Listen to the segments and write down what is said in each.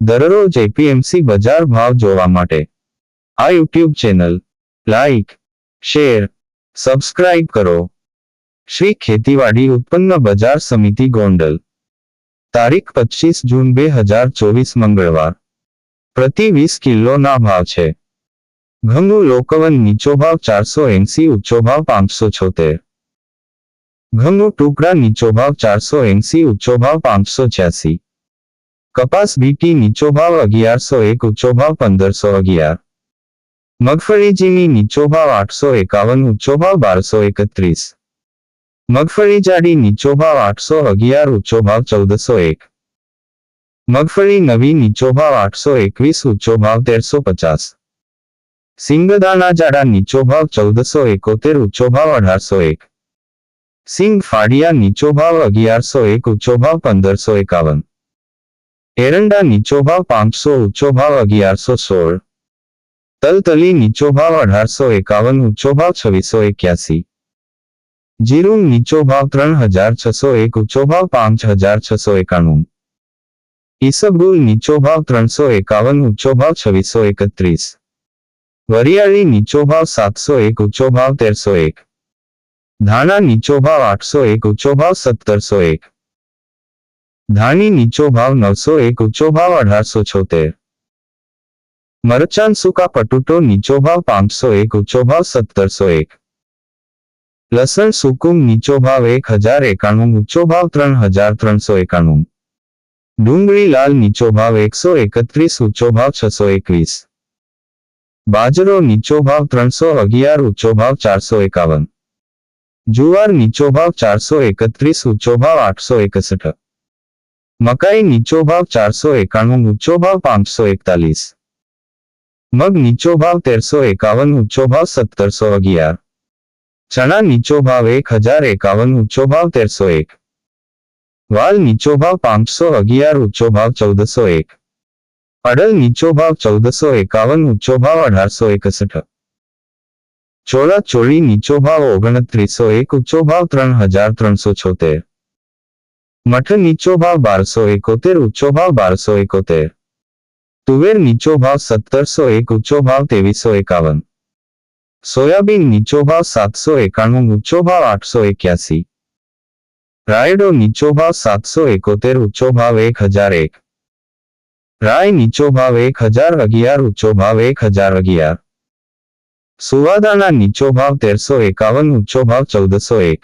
દરરોજ એપીએમસી બજાર ભાવ જોવા માટે. આ YouTube channel, like, share, subscribe કરો. શ્રી ખેતીવાડી ઉત્પન્ન બજાર સમિતિ ગોંડલ. તારીખ પચીસ જૂન બે હજાર ચોવીસ મંગળવાર. પ્રતિ વીસ કિલોના ભાવ છે. ઘઉંનું લોકવન નીચો ભાવ ચારસો એંસી, ઊંચો ભાવ પાંચસો છોતેર. ઘઉંનું ટુકડા નીચો ભાવ ચારસો એંસી, ઊંચો ભાવ પાંચસો છ્યાસી. કપાસ બીટી નીચો ભાવ અગિયારસો એક ઊંચો ભાવ પંદરસો અગિયાર મગફળી ઝીણી નીચો ભાવ આઠસો એકાવન ઊંચો ભાવ બારસો એકત્રીસ મગફળી જાડી નીચો ભાવ આઠસો અગિયાર ઊંચો ભાવ ચૌદસો એક મગફળી નવી નીચો ભાવ આઠસો એકવીસ ઊંચો ભાવ તેરસો પચાસ સિંગદાણા જાડા નીચો ભાવ ચૌદસો એકોતેર ઊંચો ભાવ અઢારસો એક સિંગ ફાડિયા નીચો ભાવ અગિયારસો એક ઊંચો ભાવ પંદરસો એકાવન એરંડા નીચો ભાવ પાંચસો ઊંચો ભાવ અગિયારસો સોળ. તલતલી નીચો ભાવ અઢારસો એકાવન ઊંચો ભાવ છવ્વીસો એક્યાસી. જીરું નીચો ભાવ ત્રણ હજાર છસો એક ઊંચો ભાવ પાંચ હજાર છસો એકાણું. ઈસબગુલ નીચો ભાવ ત્રણસો એકાવન ઊંચો ભાવ છવ્વીસો એકત્રીસ. વરિયાળી નીચો ભાવ સાતસો એક ઊંચો ભાવ તેરસો એક. ધાણા નીચો ભાવ આઠસો એક ઊંચો ભાવ સત્તરસો એક. ધાણી નીચો ભાવ નવસો એક ઊંચો ભાવ અઢારસો છોતેર મરચાન સૂકા પટુટો નીચો ભાવ પાંચસો એક ઊંચો ભાવ સત્તરસો એક લસણ સુકુમ નીચો ભાવ એક હજાર એકાણું ઊંચો ભાવ ત્રણ હજાર ત્રણસો એકાણું ડુંગળી લાલ નીચો ભાવ એકસો એકત્રીસ ઊંચો ભાવ છસો એકવીસ બાજરો નીચો ભાવ ત્રણસો અગિયાર ઊંચો ભાવ ચારસો એકાવન જુવાર નીચો ભાવ ચારસો એકત્રીસ ઊંચો ભાવ આઠસો એકસઠ મકાઈ નીચો ભાવ ચારસો એકાણું ઊંચો ભાવ પાંચસો એકતાલીસ મગ નીચો ભાવ તેરસો એકાવન ઊંચો ભાવ સત્તરસો અગિયાર ચણા નીચો ભાવ એક હજાર એકાવન ઊંચો ભાવ તેરસો એક વાલ નીચો ભાવ પાંચસો અગિયાર ઊંચો ભાવ ચૌદસો એક અડલ નીચો ભાવ ચૌદસો એકાવન ઊંચો ભાવ અઢારસો એકસઠ ચોળા ચોળી નીચો ભાવ ઓગણત્રીસો એક ઊંચો ભાવ ત્રણ હજાર ત્રણસો છોતેર મઠ નીચો ભાવ બારસો એકોતેર ઊંચો ભાવ બારસો એકોતેર તુવેર નીચો ભાવ સત્તરસો એક ઊંચો ભાવ ત્રેવીસો એકાવન સોયાબીન નીચો ભાવ સાતસો એકાણું ઊંચો ભાવ આઠસો એક્યાસી રાયડો નીચો ભાવ સાતસો એકોતેર ઊંચો ભાવ એક હજાર એક રાય નીચો ભાવ એક હજાર અગિયાર ઊંચો ભાવ એક હજાર અગિયાર સુવાદાના નીચો ભાવ તેરસો એકાવન ઊંચો ભાવ ચૌદસો એક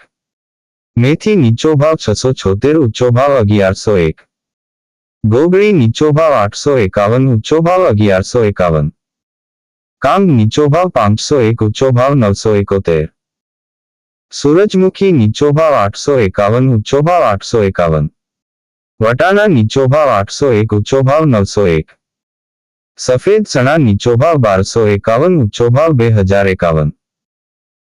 મેથી નીચો ભાવ છસો છોતેર, ઊંચો ભાવ અગિયારસો એક. ગોગળી નીચો ભાવ આઠસો એકાવન, ઊંચો ભાવ અગિયારસો એકાવન. કાંગ નીચો ભાવ પાંચસો એક, ઊંચો ભાવ નવસો એકોતેર. સૂરજમુખી નીચો ભાવ આઠસો એકાવન, ઊંચો ભાવ આઠસો એકાવન. વટાણા નીચો ભાવ આઠસો એક, ઊંચો ભાવ નવસો એક. સફેદ ચણા નીચો ભાવ બારસો એકાવન, ઊંચો ભાવ બે હજાર એકાવન.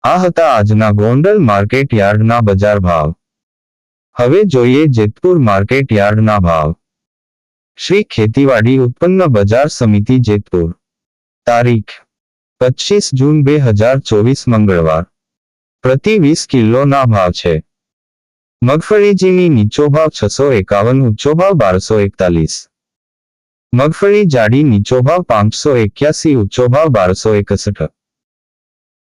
આ હતા આજના ગોંડલ માર્કેટ યાર્ડના બજાર ભાવ. હવે જોઈએ જેતપુર માર્કેટ યાર્ડના ભાવ. શ્રી ખેતીવાડી ઉત્પન્ન બજાર સમિતિ જેતપુર. તારીખ. પચીસ જૂન બે હજાર ચોવીસ મંગળવાર. પ્રતિ વીસ કિલોના ભાવ છે. મગફળીજીની નીચો ભાવ છસો એકાવન ઊંચો ભાવ બારસો એકતાલીસ. મગફળી જાડી નીચો ભાવ પાંચસો એક્યાસી ઊંચો ભાવ બારસો એકસઠ.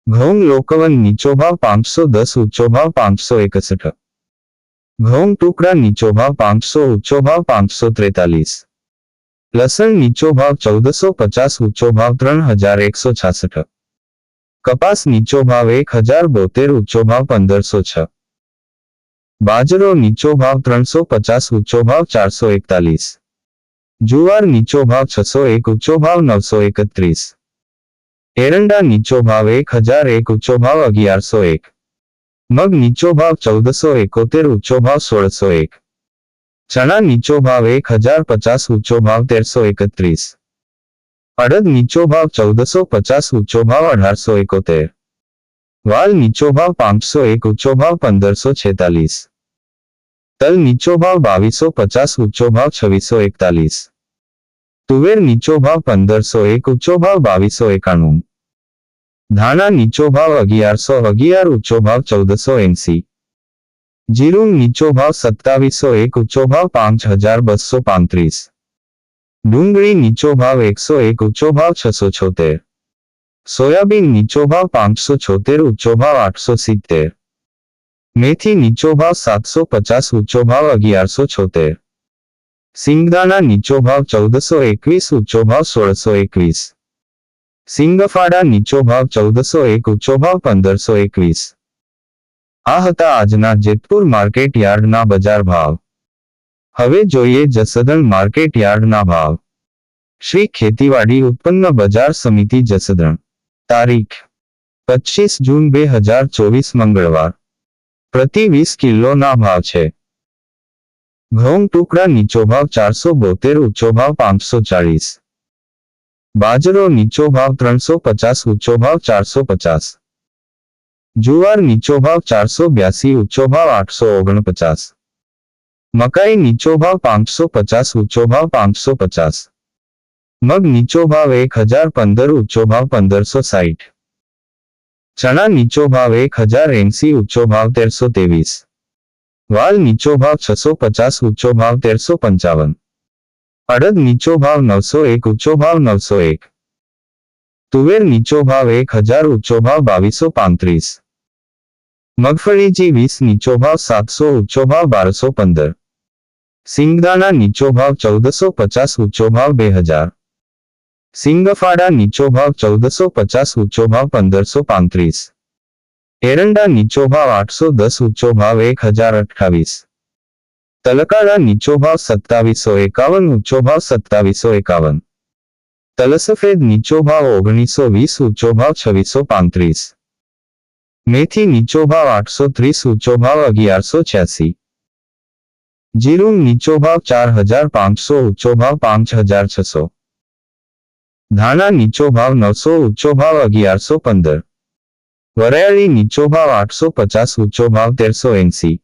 ઘઉં લોકવન નીચો ભાવ પાંચસો દસ ઊંચો ભાવ પાંચસો એકસઠ ઘઉં ટુકડા નીચો ભાવ પાંચસો ઊંચો ભાવ પાંચસો ત્રેતાલીસ લસણ નીચો ભાવ ચૌદસો પચાસ ઊંચો ભાવ ત્રણ હજાર એકસો છાસઠ કપાસ નીચો ભાવ એક હજાર બોતેર ઊંચો ભાવ પંદરસો છ બાજરો નીચો ભાવ ત્રણસો પચાસ ઊંચો ભાવ ચારસો એકતાલીસ જુવાર નીચો ભાવ છસો એક ઊંચો ભાવ નવસો એકત્રીસ એરંડા નીચો ભાવ એક હજાર એક ઊંચો ભાવ અગિયારસો એક મગ નીચો ભાવ ચૌદસો એકોતેર ઊંચો ભાવ સોળસો એક ચણા નીચો ભાવ એક હજાર પચાસ ઊંચો ભાવ તેરસો એકત્રીસ અડદ નીચો ભાવ ચૌદસો પચાસ ઊંચો ભાવ અઢારસો એકોતેર વાલ નીચો ભાવ પાંચસો એક ઊંચો ભાવ પંદરસો છેતાલીસ તલ નીચો ભાવ બાવીસો પચાસ ઊંચો ભાવ છવ્વીસો એકતાલીસ તુવેર નીચો ભાવ પંદરસો એક ઊંચો ભાવ બાવીસો એકાણું ધાણા નીચો ભાવ અગિયારસો અગિયાર ઊંચો ભાવ ચૌદસો એંસી જીરું નીચો ભાવ સત્તાવીસો એક ઊંચો ભાવ પાંચ હજાર બસો પાંત્રીસ ડુંગળી નીચો ભાવ એકસો એક ઊંચો ભાવ છસો છોતેર સોયાબીન નીચો ભાવ પાંચસો છોતેર ઊંચો ભાવ આઠસો સિત્તેર મેથી નીચો ભાવ સાતસો પચાસ ઊંચો ભાવ અગિયારસો છોતેર સિંગદાણા નીચો ભાવ ચૌદસો એકવીસ, ઊંચો ભાવ સોળસો એકવીસ. સિંગફાડા નીચો ભાવ ચૌદસો એક, ઊંચો ભાવ પંદરસો એકવીસ. આ હતા આજના જેતપુર માર્કેટ યાર્ડના બજાર ભાવ. હવે જોઈએ જસદણ માર્કેટ યાર્ડના ભાવ. શ્રી ખેતીવાડી ઉત્પન્ન બજાર સમિતિ જસદણ. તારીખ. પચીસ જૂન બે હજાર ચોવીસ મંગળવાર. પ્રતિ વીસ કિલોના ભાવ છે. ઘઉં ટુકડા નીચો ભાવ ચારસો બોતેર ઊંચો ભાવ પાંચસો ચાળીસ બાજરો નીચો ભાવ ત્રણસો પચાસ ઊંચો ભાવ ચારસો પચાસ જુવાર નીચો ભાવ ચારસો બ્યાસી ઊંચો ભાવ આઠસો ઓગણપચાસ મકાઈ નીચો ભાવ પાંચસો પચાસ ઊંચો ભાવ પાંચસો પચાસ મગ નીચો ભાવ એક હજાર પંદર ઊંચો ભાવ પંદરસો સાઠ ચણા નીચો ભાવ એક હજાર એંસી ઊંચો ભાવ તેરસો ત્રેવીસ વાલ નીચો ભાવ છસો પચાસ ઊંચો ભાવ તેરસો પંચાવન અડદ નીચો ભાવ નવસો એક ઊંચો ભાવ નવસો એક તુવેર નીચો ભાવ એક હજાર ઊંચો ભાવ બાવીસો પાંત્રીસ મગફળીજી વીસ નીચો ભાવ સાતસો ઊંચો ભાવ બારસો પંદર સિંગદાણા નીચો ભાવ ચૌદસો પચાસ ઊંચો ભાવ બે હજાર સિંગફાડા નીચો ભાવ ચૌદસો પચાસ ઊંચો ભાવ પંદરસો પાંત્રીસ એરંડા નીચો ભાવ આઠસો દસ ઊંચો ભાવ એક હજાર અઠ્ઠાવીસ તલકાડા નીચો ભાવ સત્તાવીસો એકાવન ઊંચો ભાવ સત્તાવીસો એકાવન તલસફેદ નીચો ભાવ ઓગણીસો વીસ ઊંચો ભાવ છવ્વીસો પાંત્રીસ મેથી નીચો ભાવ આઠસો ત્રીસ ઊંચો ભાવ અગિયારસો છ્યાસી જીરું નીચો ભાવ ચાર હજાર પાંચસો ઊંચો ભાવ પાંચ હજાર છસો ધાણા નીચો ભાવ નવસો ઊંચો ભાવ અગિયારસો પંદર વરાયળી નીચો ભાવ આઠસો પચાસ, ઊંચો ભાવ તેરસો એંસી.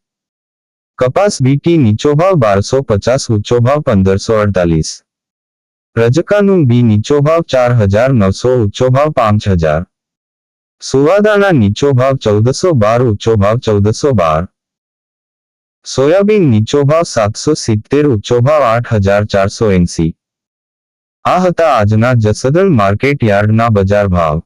કપાસ બીટી નીચો ભાવ બારસો પચાસ, ઊંચો ભાવ પંદરસો અડતાલીસ. રજકાનું બી નીચો ભાવ ચાર હજાર નવસો, ઊંચો ભાવ પાંચ હજાર. સુવાદાના નીચો ભાવ ચૌદસો બાર, ઊંચો ભાવ ચૌદસો બાર. સોયાબીન નીચો ભાવ સાતસો સિત્તેર, ઊંચો ભાવ આઠ હજાર ચારસો એંસી. આ હતા આજના જસદણ માર્કેટ યાર્ડના બજાર ભાવ.